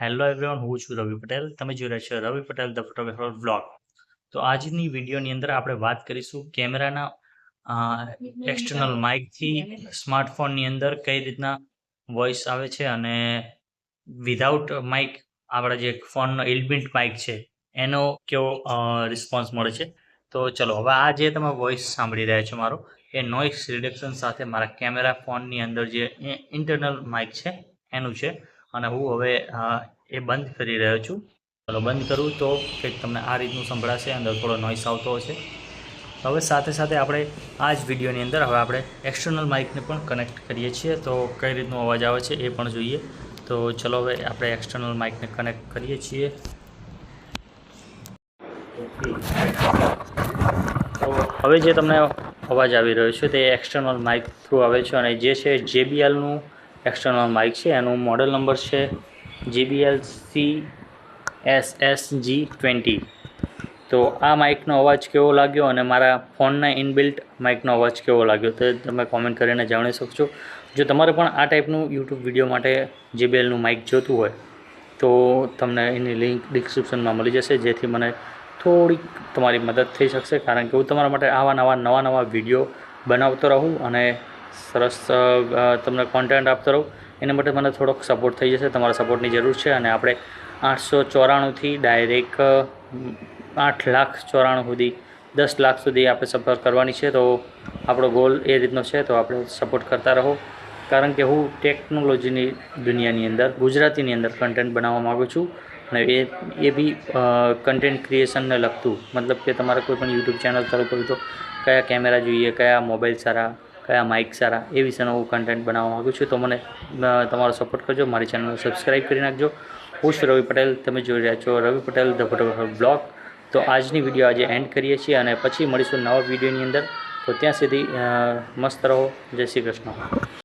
Hello everyone હું છું રવિ પટેલ. તમે જોઈ રહ્યા છો Ravi Patel the photographer blog તો આજની વિડીયોની અંદર આપણે વાત કરીશું કેમેરાના એક્સટર્નલ માઇકથી સ્માર્ટફોનની અંદર કઈ રીતના વોઇસ આવે છે અને વિધાઉટ માઇક આપણા જે ફોનનો ઇલબિલ્ટ માઇક છે, એનો કેવો રિસ્પોન્સ મળે છે. તો ચલો, હવે આ જે તમે વોઇસ સાંભળી રહ્યા છો મારો, એ નોઇસ રિડક્શન સાથે મારા કેમેરા ફોનની અંદર જે ઇન્ટરનલ માઇક છે, એનું છે. અને હું હવે એ બંધ કરી રહ્યો છું. ચાલો બંધ કરું તો કંઈક તમને આ રીતનું સંભળાશે, અંદર થોડો નોઈસ આવતો હશે. હવે સાથે સાથે આપણે આ જ વિડીયોની અંદર હવે આપણે એક્સટર્નલ માઇકને પણ કનેક્ટ કરીએ છીએ. તો કઈ રીતનો અવાજ આવે છે એ પણ જોઈએ. તો ચલો હવે આપણે એક્સટર્નલ માઇકને કનેક્ટ કરીએ છીએ. હવે જે તમને અવાજ આવી રહ્યો છે તે એક્સટર્નલ માઇક થ્રુ આવે છે અને જે છે JBL નું એક્સટર્નલ માઇક છે, એનું મોડલ નંબર છે JBL C S S G twenty તો આ માઇકનો અવાજ કેવો લાગ્યો અને મારા ફોનના ઇનબિલ્ટ માઇકનો અવાજ કેવો લાગ્યો તે તમે કોમેન્ટ કરીને જાણી શકશો. જો તમારે પણ આ ટાઈપનું યુટ્યુબ વીડિયો માટે જીબીએલનું માઇક જોતું હોય, તો તમને એની લિંક ડિસ્ક્રિપ્શનમાં મળી જશે, જેથી મને થોડીક તમારી મદદ થઈ શકશે. કારણ કે હું તમારા માટે આવા નવા નવા નવા વીડિયો બનાવતો રહું અને સરસ તમને કોન્ટેન્ટ આપતો રહું. એના માટે મને થોડોક સપોર્ટ થઈ જશે, તમારા સપોર્ટની જરૂર છે. અને આપણે આઠસો ચોરાણુંથી ડાયરેક્ટ આઠ લાખ ચોરાણું સુધી, દસ લાખ સુધી આપણે સફર કરવાની છે. તો આપણો ગોલ એ રીતનો છે, તો આપણે સપોર્ટ કરતા રહો. કારણ કે હું ટેકનોલોજીની દુનિયાની અંદર, ગુજરાતીની અંદર કન્ટેન્ટ બનાવવા માગું છું. અને એ એ બી કન્ટેન્ટ ક્રિએશનને લગતું. મતલબ કે તમારે કોઈ પણ યુટ્યુબ ચેનલ ચાલુ કરવી તો કયા કેમેરા જોઈએ, કયા મોબાઈલ સારા કયા માઇક સારા એ વિશેનો હું કન્ટેન્ટ બનાવવા માગું છું, તો મને તમારો સપોર્ટ કરજો, મારી ચેનલ સબસ્ક્રાઈબ કરી નાખજો. હું છું રવિ પટેલ, તમે જોઈ રહ્યા છો Ravi Patel, the photographer blog. તો આજની વીડિયો આજે એન્ડ કરીએ છીએ અને પછી મળીશું નવા વિડીયોની અંદર. તો ત્યાં સુધી મસ્ત રહો. જય શ્રી કૃષ્ણ.